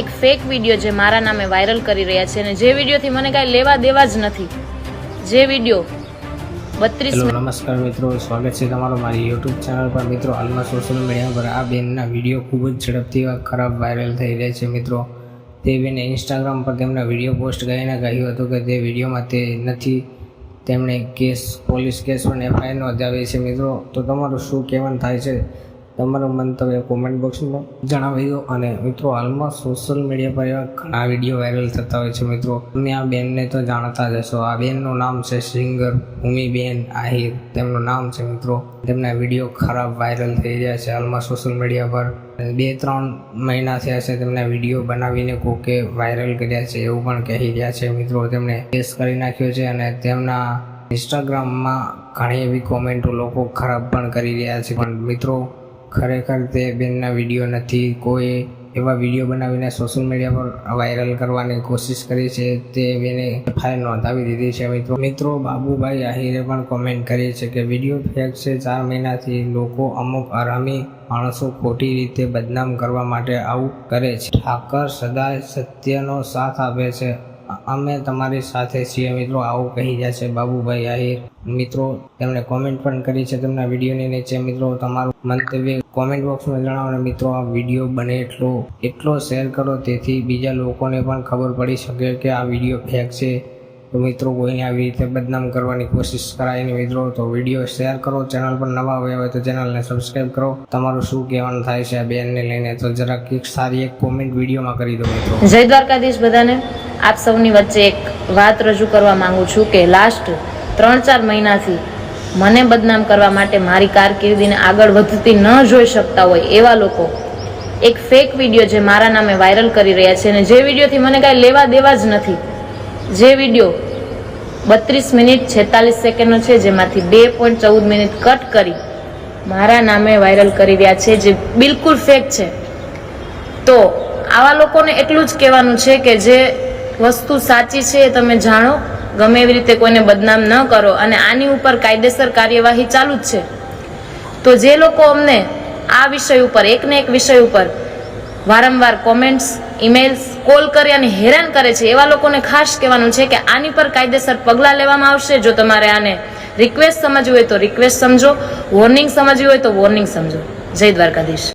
એક fake video જે મારા નામે વાયરલ કરી રહ્યા છે અને જે વિડીયોથી મને કાંઈ લેવા દેવા જ નથી. જે વીડિયો બત્રીસ નમસ્કાર મિત્રો. સ્વાગત છે તમારું મારી યુટ્યુબ ચેનલ પર. મિત્રો, હાલમાં સોશિયલ મીડિયા પર આ બેનના વીડિયો ખૂબ જ ઝડપથી ખરાબ વાયરલ થઈ રહ્યા છે મિત્રો. તે બેને ઇન્સ્ટાગ્રામ પર તેમના વીડિયો પોસ્ટ કરીને કહ્યું હતું કે તે વિડીયોમાં તે નથી. તેમણે કેસ, પોલીસ કેસ પણ એફઆઈઆર નોંધાવી છે મિત્રો. તો તમારું શું કહેવાનું થાય છે? તમારું મંતવ્ય કોમેન્ટ બોક્સમાં જણાવી દો. અને મિત્રો, હાલમાં સોશિયલ મીડિયા પર એવા ઘણા વીડિયો વાયરલ થતા હોય છે મિત્રો. તમે આ બેનને તો જાણતા જ હશો. આ બેનનું નામ છે સિંગર ભૂમિબેન આહિર. તેમનું નામ છે મિત્રો, તેમના વીડિયો ખરાબ વાયરલ થઈ રહ્યા છે હાલમાં સોશિયલ મીડિયા પર. બે ત્રણ મહિના થયા છે તેમના વીડિયો બનાવીને કોકે વાયરલ કર્યા છે એવું પણ કહી રહ્યા છે મિત્રો. તેમણે કેસ કરી નાખ્યો છે અને તેમના ઇન્સ્ટાગ્રામમાં ઘણી એવી કોમેન્ટો લોકો ખરાબ પણ કરી રહ્યા છે. પણ મિત્રો ખરેખર તે બેનના વીડિયો નથી. કોઈ એવા વીડિયો બનાવીને સોશિયલ મીડિયા પર વાયરલ કરવાની કોશિશ કરી છે, તે બેને ફાઇલ નોંધાવી દીધી છે મિત્રો. મિત્રો, બાબુભાઈ આહિરે પણ કોમેન્ટ કરી છે કે વીડિયો ફેક છે. ચાર મહિનાથી લોકો અમુક આરામી માણસો ખોટી રીતે બદનામ કરવા માટે આવું કરે છે. ઠાકર સદાય સત્યનો સાથ આપે છે. અમે તમારી સાથે છીએ મિત્રો, આવું કહી રહ્યા છે બાબુભાઈ આહિર. મિત્રો, તેમણે કોમેન્ટ પણ કરી છે તેમના વિડીયોની નીચે. મિત્રો, તમારું મંતવ્ય કોમેન્ટ બોક્સમાં જણાવો અને મિત્રો, આ વીડિયો બને એટલો એટલો શેર કરો, તેથી બીજા લોકોને પણ ખબર પડી શકે કે આ વીડિયો ફેક છે. તો મિત્રો, કોઈને આવી રીતે બદનામ કરવાની કોશિશ કરાય ને મિત્રો. તો વીડિયો શેર કરો ચેનલ પર નવા આવ્યા હોય તો ચેનલને સબસ્ક્રાઈબ કરો. તમારું શું કહેવાનું થાય છે આ બેનને લઈને? તો જરાક એક સારી એક કોમેન્ટ વિડીયોમાં કરી દો મિત્રો. જય દ્વારકાધીશ બધાને. આપ સૌની વચ્ચે એક વાત રજૂ કરવા માગું છું કે લાસ્ટ ત્રણ ચાર મહિનાથી મને બદનામ કરવા માટે મારી કારકિર્દીને આગળ વધતી ન જોઈ શકતા હોય એવા લોકો એક ફેક વીડિયો જે મારા નામે વાયરલ કરી રહ્યા છે અને જે વિડીયોથી મને કાંઈ લેવા દેવા જ નથી, જે વીડિયો બત્રીસ મિનિટ છેતાલીસ સેકન્ડનો છે જેમાંથી બે પોઈન્ટ ચૌદ મિનિટ કટ કરી મારા નામે વાયરલ કરી રહ્યા છે, જે બિલકુલ ફેક છે. તો આવા લોકોને એટલું જ કહેવાનું છે કે જે વસ્તુ સાચી છે એ તમે જાણો. ગમે એવી રીતે કોઈને બદનામ ન કરો અને આની ઉપર કાયદેસર કાર્યવાહી ચાલુ જ છે. તો જે લોકો અમને આ વિષય ઉપર એક ને એક વિષય ઉપર વારંવાર કોમેન્ટ્સ ઈમેલ્સ કોલ કરી અને હેરાન કરે છે, એવા લોકોને ખાસ કહેવાનું છે કે આની પર કાયદેસર પગલાં લેવામાં આવશે. જો તમારે આને રિક્વેસ્ટ સમજવી હોય તો રિક્વેસ્ટ સમજો વોર્નિંગ સમજવી હોય તો વોર્નિંગ સમજો. જય દ્વારકાધીશ.